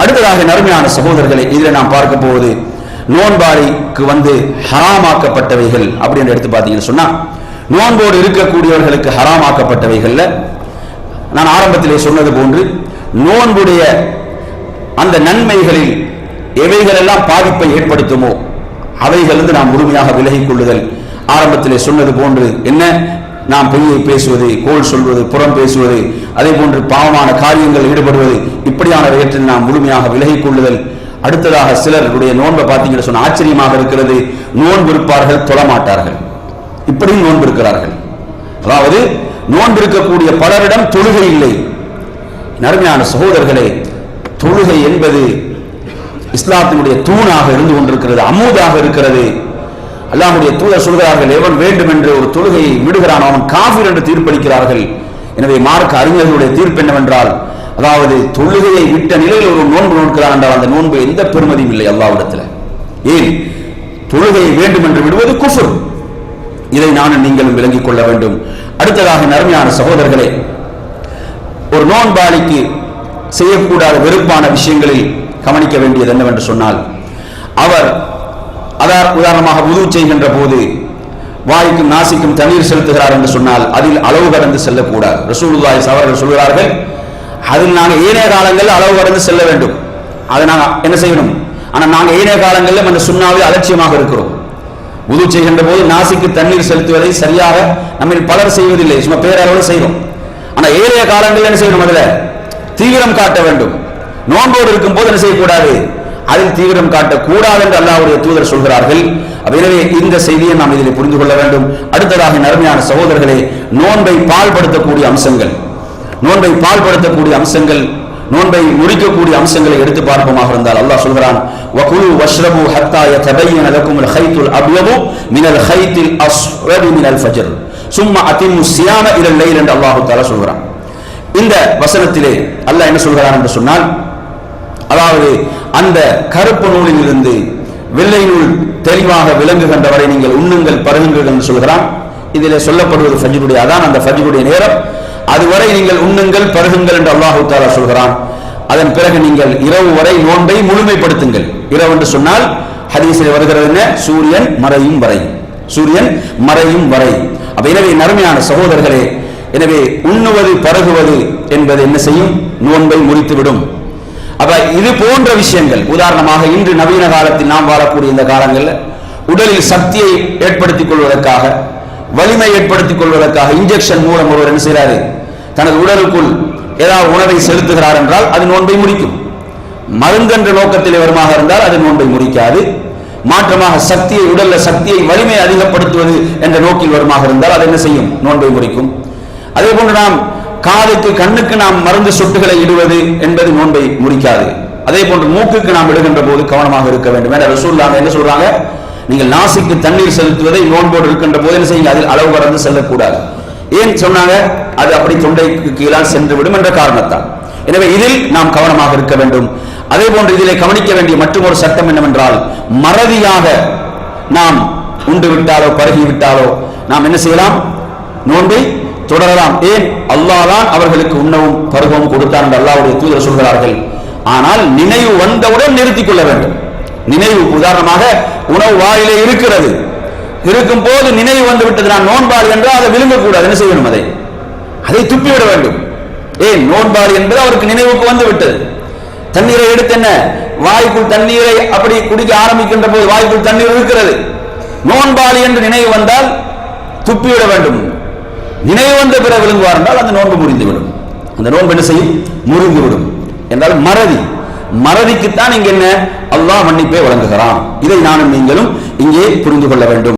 அடுத்ததாக நறுமையான சகோதரர்களை இதில் நாம் பார்க்க போவது நோன்பாரிக்கு வந்து ஹராமாக்கப்பட்டவைகள் அப்படின்னு எடுத்து பார்த்தீங்கன்னு சொன்னா நோன்போடு இருக்கக்கூடியவர்களுக்கு ஹராமாக்கப்பட்டவைகள்ல நான் ஆரம்பத்திலே சொன்னது போன்று நோன்புடைய அந்த நன்மைகளில் எவைகளெல்லாம் பாதிப்பை ஏற்படுத்துமோ அவைகளிலிருந்து நாம் முழுமையாக விலகிக் கொள்ளுதல் ஆரம்பத்திலே சொன்னது போன்று என்ன? நாம் பொய்யை பேசுவது கோல் சொல்வது புறம் பேசுவது அதே போன்று பாவமான காரியங்கள் ஈடுபடுவது இப்படியானவற்றில் நாம் முழுமையாக விலகிக் கொள்ளுதல். அடுத்ததாக சிலருடைய நோன்பை பார்த்தீங்கன்னு சொன்ன ஆச்சரியமாக இருக்கிறது. நோன்பு இருப்பார்கள் தொழமாட்டார்கள். இப்படியும் நோன்பு இருக்கிறார்கள். அதாவது நோன்பு இருக்கக்கூடிய பலரிடம் தொழுகை இல்லை. நறுமையான சகோதரர்களே தொழுகை என்பது இஸ்லாத்தினுடைய தூணாக இருந்து கொண்டிருக்கிறது அமுதாக இருக்கிறது. அல்லாஹுடைய தூதர் சொல்கிறார்கள் எவன் வேண்டும் என்று ஒரு தொழுகையை விடுகிறான் அவன் காஃபிர் என்று தீர்ப்பளிக்கிறார்கள். எனவே மார்க்க அறிஞர்களுடைய தீர்ப்பு என்னவென்றால் அதாவது தொழுகையை விட்ட நிலையில் ஒரு நோன்பு நோக்கிறான் என்றால் அந்த நோன்பு எந்த பெருமதியும் இல்லை அல்லாவிடத்தில் ஏன்? தொழுகையை வேண்டும் என்று விடுவது குஃபுர். இதை நானும் நீங்களும் விளங்கிக் கொள்ள வேண்டும். அடுத்ததாக நர்மையான சகோதரர்களே ஒரு நோன்பாளிக்கு செய்யக்கூடாத வெறுப்பான விஷயங்களில் கவனிக்க வேண்டியது என்னவென்று சொன்னால் அவர் அதார் உதாரணமாக உதவு செய்கின்ற போது வாய்க்கும் நாசிக்கும் தண்ணீர் செலுத்துகிறார் என்று சொன்னால் அதில் அளவு கடந்து செல்லக்கூடாது. ரசூலுல்லாய் அவர்கள் சொல்கிறார்கள் அதில் நாங்கள் ஏனைய காலங்களில் அளவு கடந்து செல்ல வேண்டும். அதை நாங்கள் என்ன செய்யணும்? ஆனால் நாங்கள் ஏனைய காலங்களில் அந்த சுண்ணாவே அலட்சியமாக இருக்கிறோம். உது செய்கின்ற போது நாசிக்கு தண்ணீர் செலுத்துவதை சரியாக நம்ம பலர் செய்வதில்லை. சும்மா பேரளவில் செய்கிறோம். ஆனால் ஏனைய காலங்களில் என்ன செய்யணும் அதில்? தீவிரம் காட்ட வேண்டும். நோன்போடு இருக்கும் போது என்ன செய்யக்கூடாது? அதில் தீவிரம் காட்டக்கூடாது என்று அல்லாவுடைய தூதர் சொல்கிறார்கள். எனவே இந்த செய்தியை நாம் இதில் புரிந்து கொள்ள வேண்டும். அடுத்ததாக நறுமையான சகோதரர்களே நோன்பை பால்படுத்தக்கூடிய அம்சங்கள். நோன்பை பால்படுத்தக்கூடிய அம்சங்கள் நோன்பை முறிக்கக்கூடிய அம்சங்களை எடுத்து பார்ப்போமாக இருந்தால் அல்லாஹ் சொல்கிறான் வகுலு வஷ்ரபு ஹத்தா யதபையன லக்கும் அல் ஹைத்துல் அப்யது மினல் ஹைத்தில் அஸ்வதி மினல் ஃபஜர். சும்மா அதிமு சியாம இலல் லைல் என்று அல்லாஹ் தஆலா சொல்கிறான். இந்த வசனத்திலே அல்லாஹ் என்ன சொல்கிறான் என்று சொன்னால் அதாவது அந்த கருப்பு நூலில் இருந்து வெள்ளை நூல் தெளிவாக விளங்குகின்ற வரை நீங்கள் உண்ணுங்கள் பருகுங்கள் என்று சொல்கிறான். இதில் சொல்லப்படுவது ஃபஜ்ருடைய அதான் அந்த ஃபஜ்ருடைய நேரம். அதுவரை நீங்கள் உண்ணுங்கள் பருகுங்கள் என்று அல்லாஹு தாலா சொல்கிறான். அதன் பிறகு நீங்கள் இரவு வரை நோன்பை முழுமைப்படுத்துங்கள். இரவு என்று சொன்னால் ஹதீஸில் வருகிறது என்ன? சூரியன் மறையும் வரை. சூரியன் மறையும் வரை. அப்ப எனவே நறுமையான சகோதரர்களே எனவே உண்ணுவது பருகுவது என்பது என்ன செய்யும்? நோன்பை முறித்துவிடும். அப்ப இது போன்ற விஷயங்கள். உதாரணமாக இன்று நவீன காலத்தில் நாம் வாழக்கூடிய இந்த காலங்களில் உடலில் சக்தியை ஏற்படுத்திக் கொள்வதற்காக வலிமை ஏற்படுத்திக் கொள்வதற்காக இன்ஜெக்ஷன் மூலம் ஒருவர் என்ன செய்கிறாரு தனது உடலுக்குள் ஏதாவது உணவை செலுத்துகிறார் என்றால் அது நோன்பை முடிக்கும். மருந்தென்ற நோக்கத்தில் வருமாக இருந்தால் அது நோன்பை முடிக்காது. மாற்றமாக சக்தியை உடல்ல சக்தியை வலிமை அதிகப்படுத்துவது என்ற நோக்கில் வருமாக இருந்தால் அது என்ன செய்யும்? நோன்பை முடிக்கும். அதே போன்று நாம் காதுக்கு கண்ணுக்கு நாம் மருந்து சொட்டுகளை இடுவது என்பது நோன்பை முடிக்காது. அதே போன்று மூக்குக்கு நாம் இடுகின்ற போது கவனமாக இருக்க வேண்டும். என்ற ரசூல்லாங்க என்ன சொல்றாங்க? நீங்கள் நாசிக்கு தண்ணீர் செலுத்துவதை நோன்போடு இருக்கின்ற போது என்ன செய்யுங்க? அதில் அளவு கடந்து செல்லக்கூடாது. ஏன் சொன்னாங்க? அது அப்படி தொண்டைக்கு கீழால் சென்று விடும் என்ற காரணத்தால். எனவே இதில் நாம் கவனமாக இருக்க வேண்டும். அதே போன்று இதிலே கவனிக்க வேண்டிய மற்றொரு சட்டம் என்னவென்றால் மறதியாக நாம் உண்டு விட்டாலோ பருகி விட்டாலோ நாம் என்ன செய்யலாம்? நோன்பை தொடரலாம். ஏன்? அல்லாஹ் தான் அவர்களுக்கு உண்ணவும் பருகவும் கொடுத்தார் என்று அல்லாவுடைய தூதர் சொல்கிறார்கள். ஆனால் நினைவு வந்தவுடன் நிறுத்திக் கொள்ள வேண்டும். நினைவு உதாரணமாக உணவு வாயிலே இருக்கிறது. இருக்கும் போது நினைவு வந்து விட்டது நான் நோன்பாடு என்றால் அதை விழுங்கக்கூடாது. என்ன செய்யணும் அதை? அதை துப்பிவிட வேண்டும். ஏன்? நோன்பாடு என்பது அவருக்கு நினைவுக்கு வந்து விட்டது தண்ணீரை எடுத்து என்ன? வாய்க்குள் தண்ணீரை அப்படி குடிக்க ஆரம்பிக்கின்ற போது வாய்க்குள் தண்ணீர் இருக்கிறது. நோன்பாடு என்று நினைவு வந்தால் துப்பிவிட வேண்டும். நினைவு வந்த பிற விழுங்குவார் என்றால் அந்த நோன்பு முறிந்துவிடும் அந்த நோன்பு என்ன செய்யும்? முறிந்துவிடும். என்றால் மறதி. மறதிக்குத்தான் இங்க என்ன? அல்லாஹ் மன்னிப்பை வழங்குகிறான். இதை நானும் நீங்களும் இங்கே புரிந்து கொள்ள வேண்டும்.